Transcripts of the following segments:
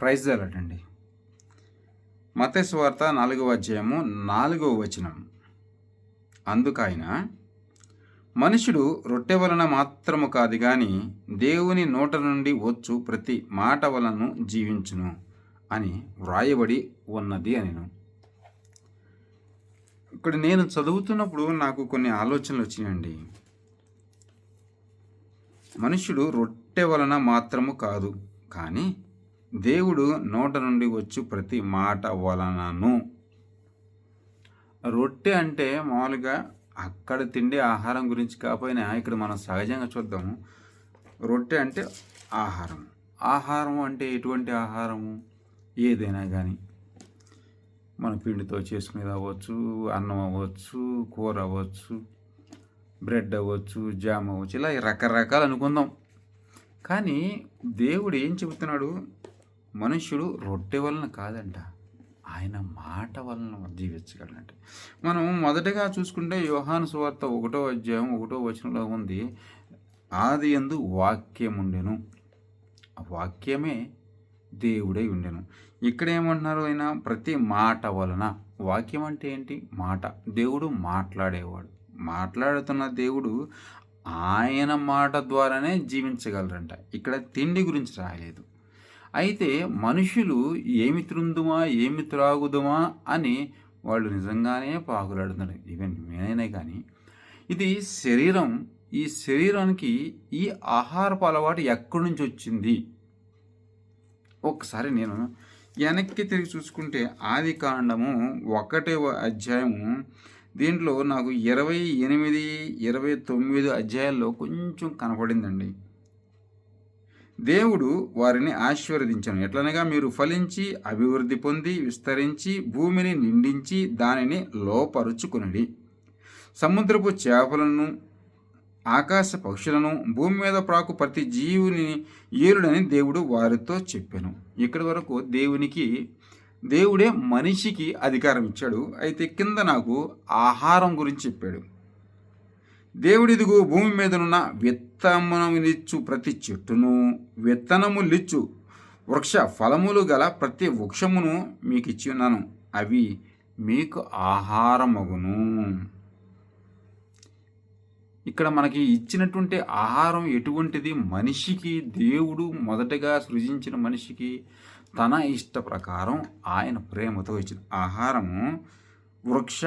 Praise అలాటండి మతేశ్వార్త నాలుగవ అధ్యాయము నాలుగవ వచనం. అందుకైన మనుషుడు రొట్టె వలన మాత్రము కాదు కానీ దేవుని నోట నుండి వచ్చు ప్రతి మాట వలన జీవించును అని వ్రాయబడి ఉన్నది అనిను. ఇక్కడ నేను చదువుతున్నప్పుడు నాకు కొన్ని ఆలోచనలు వచ్చినాయండి. మనుషుడు రొట్టె వలన మాత్రము కాదు కానీ దేవుడు నోట నుండి వచ్చు ప్రతి మాట వలనను. రొట్టె అంటే మామూలుగా అక్కడ తిండే ఆహారం గురించి కాకపోయినా ఇక్కడ మనం సహజంగా చూద్దాము రొట్టె అంటే ఆహారం. ఆహారం అంటే ఎటువంటి ఆహారము? ఏదైనా కానీ మన పిండితో చేసుకునేది అవ్వచ్చు అన్నం అవ్వచ్చు కూర అవ్వచ్చు బ్రెడ్ అవ్వచ్చు జామ్ అవ్వచ్చు ఇలా రకరకాలు అనుకుందాం. కానీ దేవుడు ఏం చెబుతున్నాడు? మనుష్యుడు రొట్టె వలన కాదంట. ఆయన మాట వలన జీవించగలంట మనం మొదటగా చూసుకుంటే యోహాను సువార్త ఒకటో అధ్యాయం ఒకటో వచనంలో ఉంది ఆది ఎందు వాక్యం ఉండెను. ఆ వాక్యమే దేవుడై ఉండెను. ఇక్కడ ఏమంటున్నారు ఆయన? ప్రతి మాట వలన. వాక్యం అంటే ఏంటి? మాట. దేవుడు మాట్లాడేవాడు. మాట్లాడుతున్న దేవుడు ఆయన మాట ద్వారానే జీవించగలరంట ఇక్కడ తిండి గురించి రాయలేదు. అయితే మనుషులు ఏమి త్రుందుమా ఏమి త్రాగుదుమా అని వాళ్ళు నిజంగానే పాకులాడుతున్నారు. ఈవెన్ నేనే కానీ. ఇది శరీరం ఈ శరీరానికి ఈ ఆహారపు అలవాటు ఎక్కడి నుంచి వచ్చింది? ఒకసారి నేను వెనక్కి తిరిగి చూసుకుంటే ఆది కాండము ఒకటే అధ్యాయము దీంట్లో నాకు ఇరవై ఎనిమిది ఇరవై తొమ్మిది అధ్యాయాల్లో కొంచెం కనపడిందండి. దేవుడు వారిని ఆశీర్వదించను. ఎట్లనగా మీరు ఫలించి అభివృద్ధి పొంది విస్తరించి భూమిని నిండించి దానిని లోపరుచుకునడి. సముద్రపు చేపలను ఆకాశ పక్షులను భూమి మీద ప్రాకు ప్రతి జీవుని ఏలుడని దేవుడు వారితో చెప్పాను. ఇక్కడి వరకు దేవునికి దేవుడే మనిషికి అధికారం ఇచ్చాడు. అయితే కింద నాకు ఆహారం గురించి చెప్పాడు. దేవుడిదిగు భూమి మీదనున్న విత్తనమునిచ్చు ప్రతి చెట్టును విత్తనములిచ్చు వృక్ష ఫలములు గల ప్రతి వృక్షమును మీకు ఇచ్చి ఉన్నాను అవి మీకు ఆహారమగును. ఇక్కడ మనకి ఇచ్చినటువంటి ఆహారం ఎటువంటిది? మనిషికి దేవుడు మొదటగా సృజించిన మనిషికి తన ఇష్ట ప్రకారం ఆయన ప్రేమతో ఇచ్చిన ఆహారము వృక్ష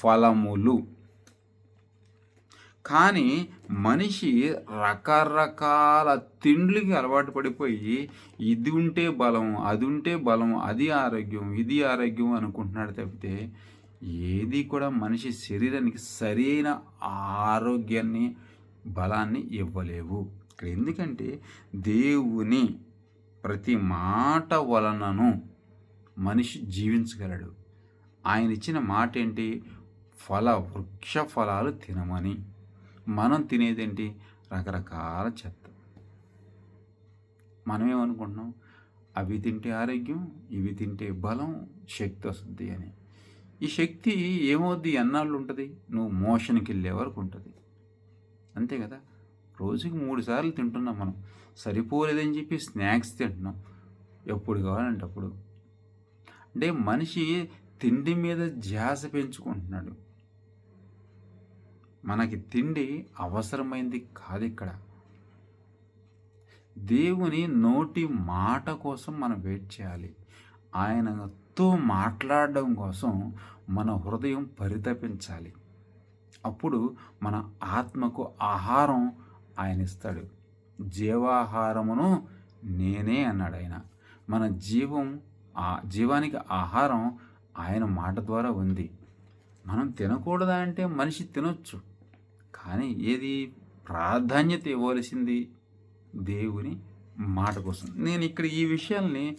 ఫలములు. కానీ మనిషి రకరకాల తిండ్లకి అలవాటు పడిపోయి ఇది ఉంటే బలం అది ఉంటే బలం అది ఆరోగ్యం ఇది ఆరోగ్యం అనుకుంటున్నాడు తప్పితే ఏది కూడా మనిషి శరీరానికి సరైన ఆరోగ్యాన్ని బలాన్ని ఇవ్వలేవు. ఇక్కడ ఎందుకంటే దేవుని ప్రతి మాట వలనను మనిషి జీవించగలడు. ఆయన ఇచ్చిన మాట ఏంటి ఫల వృక్ష ఫలాలు తినమని. మనం తినేదేంటి? రకరకాల చెత్త. మనం ఏమనుకుంటున్నాం అవి తింటే ఆరోగ్యం ఇవి తింటే బలం శక్తి వస్తుంది అని. ఈ శక్తి ఏమవుద్ది? ఎన్నాళ్ళు ఉంటుంది? నువ్వు మోషన్కి వెళ్ళే వరకు ఉంటుంది. అంతే కదా? రోజుకి మూడు సార్లు తింటున్నాం మనం. సరిపోలేదని చెప్పి స్నాక్స్ తింటున్నాం. ఎప్పుడు కావాలంటే అప్పుడు. అంటే మనిషి తిండి మీద ధ్యాస పెంచుకుంటున్నాడు. మనకి తిండి అవసరమైంది కాదు ఇక్కడ. దేవుని నోటి మాట కోసం మనం వెయిట్ చేయాలి. ఆయనతో మాట్లాడడం కోసం మన హృదయం పరితపించాలి. అప్పుడు మన ఆత్మకు ఆహారం ఆయన ఇస్తాడు. జీవాహారమును నేనే అన్నాడు ఆయన. మన జీవం ఆ జీవానికి ఆహారం ఆయన మాట ద్వారా ఉంది. మనం తినకూడదా అంటే మనిషి తినొచ్చు. కానీ ఏది ప్రాధాన్యత ఇవ్వవలసింది దేవుని మాట కోసం. నేను ఇక్కడ ఈ విషయాల్ని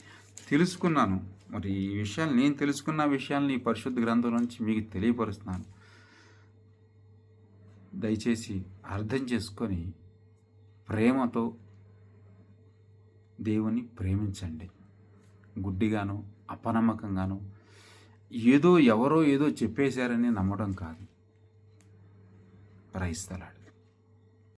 తెలుసుకున్నాను. మరి ఈ విషయాలు నేను తెలుసుకున్న విషయాల్ని ఈ పరిశుద్ధ గ్రంథం నుంచి మీకు తెలియపరుస్తున్నాను. దయచేసి అర్థం చేసుకొని ప్రేమతో దేవుని ప్రేమించండి. గుడ్డిగాను అపనమ్మకంగాను ఏదో ఎవరో ఏదో చెప్పేశారని నమ్మడం కాదు. ప్రైస్తలాడు